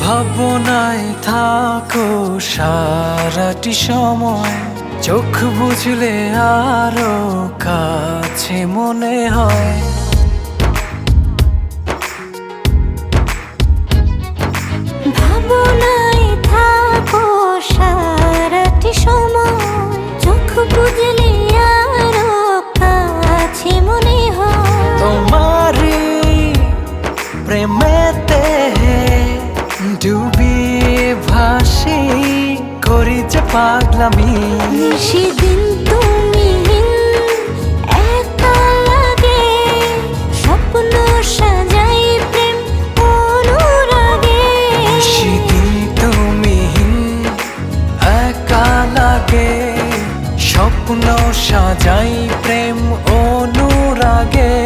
ভাবনায় থাকো সারাটি সময় চোখ বুঝলে আরও কাছে মনে হয়। পাগলামি। সেদিন তুমি একা লাগে স্বপ্ন সাজাই প্রেম অনুরাগে। সেদিন তুমি একা লাগে স্বপ্ন সাজাই প্রেম অনুরাগে।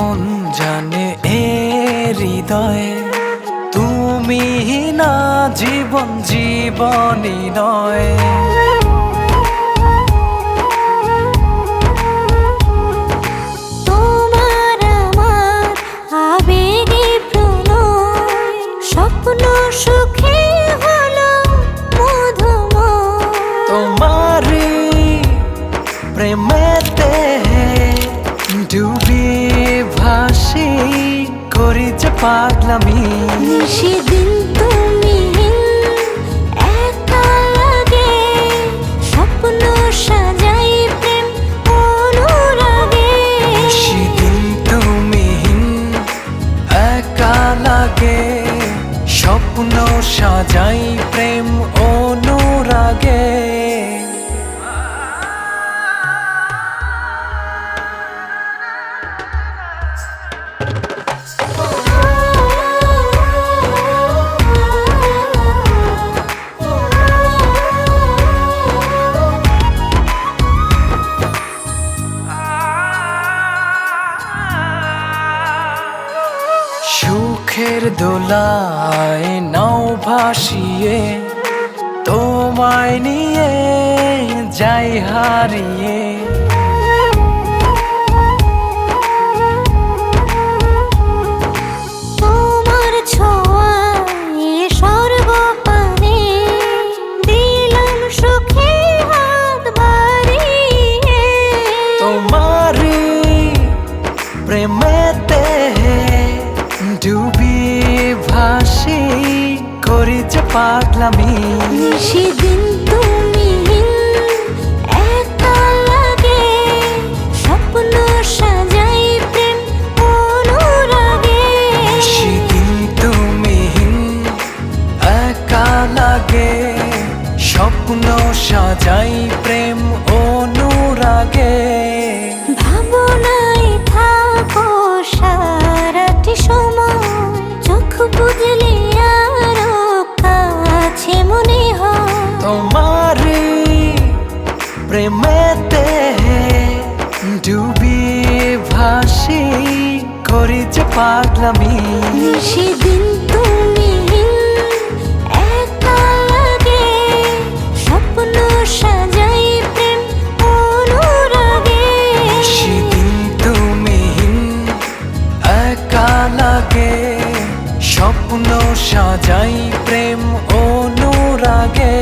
এমন জানে এ হৃদয়ে? তুমি না জীবন জীবনই নয়। তোমার আমার আবেগে ভাসি করি যে পাগলামি। সেদিন সুখের দোলায় নাও ভাসিয়ে তোমায় নিয়ে যাই হারিয়ে। পাগলামি। সেদিন তুমি একা লাগে স্বপ্ন সাজাই প্রেম অনুরাগে। সেদিন তুমি একা লাগে স্বপ্ন সাজাই প্রেম প্রেমেতে ডুবিয়ে ভাসি করি যে পাগলামি সেদিন তুমি একা লাগে স্বপ্ন সাজাই প্রেম অনুরাগে। সেদিন তুমি একা লাগে স্বপ্ন সাজাই প্রেম অনুরাগে।